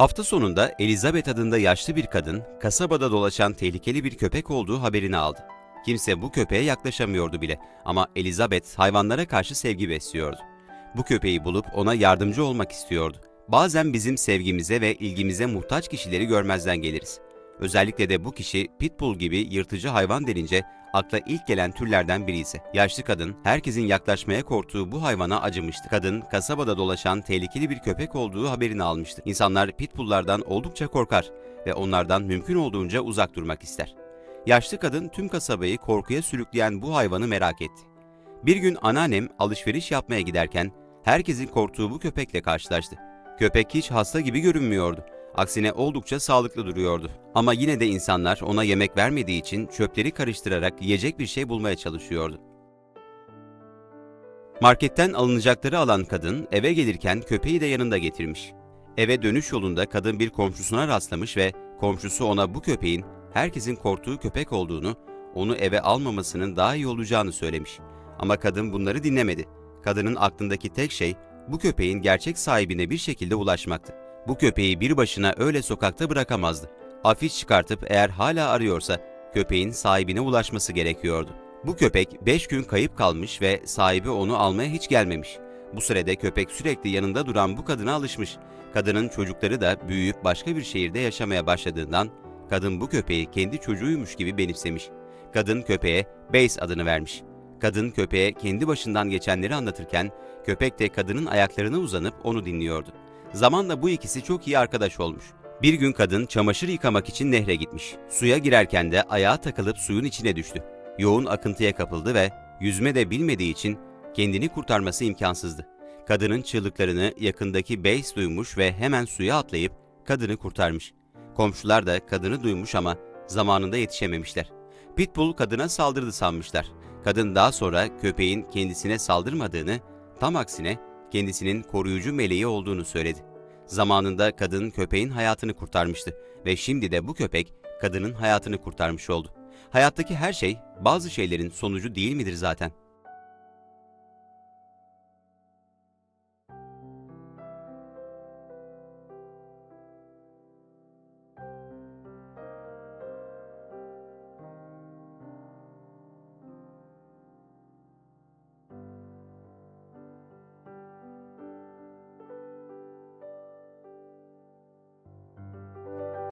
Hafta sonunda Elizabeth adında yaşlı bir kadın kasabada dolaşan tehlikeli bir köpek olduğu haberini aldı. Kimse bu köpeğe yaklaşamıyordu bile ama Elizabeth hayvanlara karşı sevgi besliyordu. Bu köpeği bulup ona yardımcı olmak istiyordu. Bazen bizim sevgimize ve ilgimize muhtaç kişileri görmezden geliriz. Özellikle de bu kişi pitbull gibi yırtıcı hayvan denince akla ilk gelen türlerden biri ise. Yaşlı kadın herkesin yaklaşmaya korktuğu bu hayvana acımıştı. Kadın kasabada dolaşan tehlikeli bir köpek olduğu haberini almıştı. İnsanlar pitbulllardan oldukça korkar ve onlardan mümkün olduğunca uzak durmak ister. Yaşlı kadın tüm kasabayı korkuya sürükleyen bu hayvanı merak etti. Bir gün anneannem alışveriş yapmaya giderken herkesin korktuğu bu köpekle karşılaştı. Köpek hiç hasta gibi görünmüyordu. Aksine oldukça sağlıklı duruyordu. Ama yine de insanlar ona yemek vermediği için çöpleri karıştırarak yiyecek bir şey bulmaya çalışıyordu. Marketten alınacakları alan kadın eve gelirken köpeği de yanında getirmiş. Eve dönüş yolunda kadın bir komşusuna rastlamış ve komşusu ona bu köpeğin herkesin korktuğu köpek olduğunu, onu eve almamasının daha iyi olacağını söylemiş. Ama kadın bunları dinlemedi. Kadının aklındaki tek şey bu köpeğin gerçek sahibine bir şekilde ulaşmaktı. Bu köpeği bir başına öyle sokakta bırakamazdı. Afiş çıkartıp eğer hala arıyorsa köpeğin sahibine ulaşması gerekiyordu. Bu köpek 5 gün kayıp kalmış ve sahibi onu almaya hiç gelmemiş. Bu sürede köpek sürekli yanında duran bu kadına alışmış. Kadının çocukları da büyüyüp başka bir şehirde yaşamaya başladığından kadın bu köpeği kendi çocuğuymuş gibi benimsemiş. Kadın köpeğe Base adını vermiş. Kadın köpeğe kendi başından geçenleri anlatırken köpek de kadının ayaklarına uzanıp onu dinliyordu. Zamanla bu ikisi çok iyi arkadaş olmuş. Bir gün kadın çamaşır yıkamak için nehre gitmiş. Suya girerken de ayağa takılıp suyun içine düştü. Yoğun akıntıya kapıldı ve yüzme de bilmediği için kendini kurtarması imkansızdı. Kadının çığlıklarını yakındaki Base duymuş ve hemen suya atlayıp kadını kurtarmış. Komşular da kadını duymuş ama zamanında yetişememişler. Pitbull kadına saldırdı sanmışlar. Kadın daha sonra köpeğin kendisine saldırmadığını, tam aksine kendisinin koruyucu meleği olduğunu söyledi. Zamanında kadın köpeğin hayatını kurtarmıştı ve şimdi de bu köpek kadının hayatını kurtarmış oldu. Hayattaki her şey bazı şeylerin sonucu değil midir zaten?